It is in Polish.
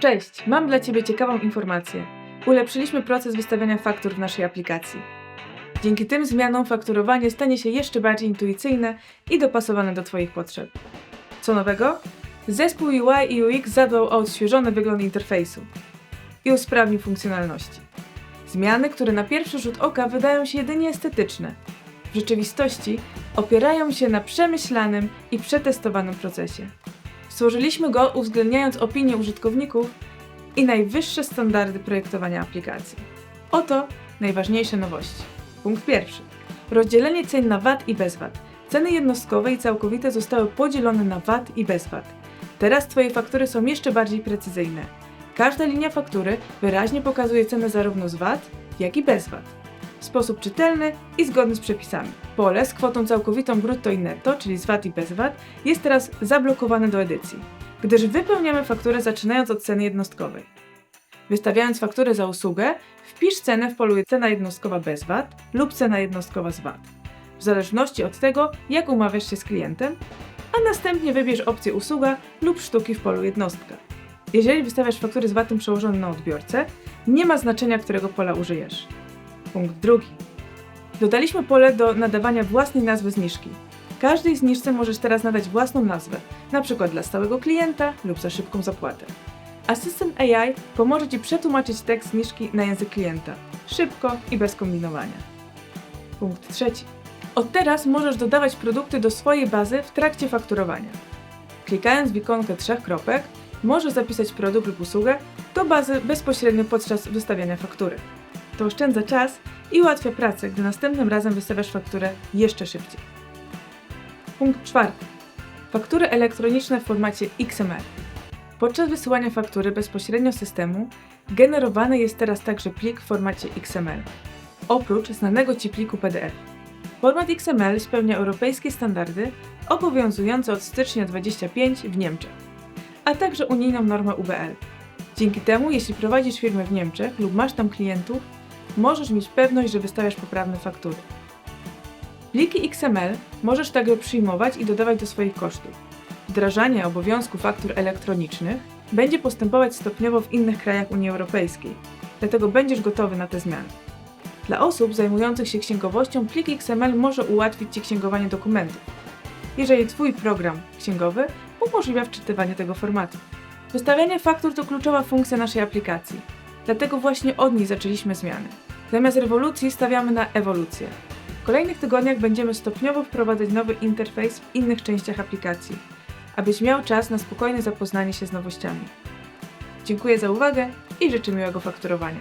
Cześć, mam dla Ciebie ciekawą informację. Ulepszyliśmy proces wystawiania faktur w naszej aplikacji. Dzięki tym zmianom fakturowanie stanie się jeszcze bardziej intuicyjne i dopasowane do Twoich potrzeb. Co nowego? Zespół UI i UX zadbał o odświeżony wygląd interfejsu i usprawnił funkcjonalności. Zmiany, które na pierwszy rzut oka wydają się jedynie estetyczne, w rzeczywistości opierają się na przemyślanym i przetestowanym procesie. Stworzyliśmy go uwzględniając opinie użytkowników i najwyższe standardy projektowania aplikacji. Oto najważniejsze nowości. Punkt pierwszy. Rozdzielenie cen na VAT i bez VAT. Ceny jednostkowe i całkowite zostały podzielone na VAT i bez VAT. Teraz Twoje faktury są jeszcze bardziej precyzyjne. Każda linia faktury wyraźnie pokazuje cenę zarówno z VAT, jak i bez VAT. Sposób czytelny i zgodny z przepisami. Pole z kwotą całkowitą brutto i netto, czyli z VAT i bez VAT, jest teraz zablokowane do edycji, gdyż wypełniamy fakturę zaczynając od ceny jednostkowej. Wystawiając fakturę za usługę, wpisz cenę w polu cena jednostkowa bez VAT lub cena jednostkowa z VAT, w zależności od tego, jak umawiasz się z klientem, a następnie wybierz opcję usługa lub sztuki w polu jednostka. Jeżeli wystawiasz faktury z VAT-em przełożonym na odbiorcę, nie ma znaczenia, którego pola użyjesz. Punkt drugi. Dodaliśmy pole do nadawania własnej nazwy zniżki. Każdej zniżce możesz teraz nadać własną nazwę, np. dla stałego klienta lub za szybką zapłatę. Asystent AI pomoże Ci przetłumaczyć tekst zniżki na język klienta, szybko i bez kombinowania. Punkt trzeci. Od teraz możesz dodawać produkty do swojej bazy w trakcie fakturowania. Klikając w ikonkę trzech kropek, możesz zapisać produkt lub usługę do bazy bezpośrednio podczas wystawiania faktury. To oszczędza czas i ułatwia pracę, gdy następnym razem wystawiasz fakturę jeszcze szybciej. Punkt czwarty. Faktury elektroniczne w formacie XML. Podczas wysyłania faktury bezpośrednio systemu, generowany jest teraz także plik w formacie XML, oprócz znanego Ci pliku PDF. Format XML spełnia europejskie standardy obowiązujące od stycznia 25 w Niemczech, a także unijną normę UBL. Dzięki temu, jeśli prowadzisz firmę w Niemczech lub masz tam klientów, możesz mieć pewność, że wystawiasz poprawne faktury. Pliki XML możesz także przyjmować i dodawać do swoich kosztów. Wdrażanie obowiązku faktur elektronicznych będzie postępować stopniowo w innych krajach Unii Europejskiej, dlatego będziesz gotowy na te zmiany. Dla osób zajmujących się księgowością plik XML może ułatwić Ci księgowanie dokumentów, jeżeli Twój program księgowy umożliwia wczytywanie tego formatu. Wystawianie faktur to kluczowa funkcja naszej aplikacji, dlatego właśnie od niej zaczęliśmy zmiany. Zamiast rewolucji stawiamy na ewolucję. W kolejnych tygodniach będziemy stopniowo wprowadzać nowy interfejs w innych częściach aplikacji, abyś miał czas na spokojne zapoznanie się z nowościami. Dziękuję za uwagę i życzę miłego fakturowania.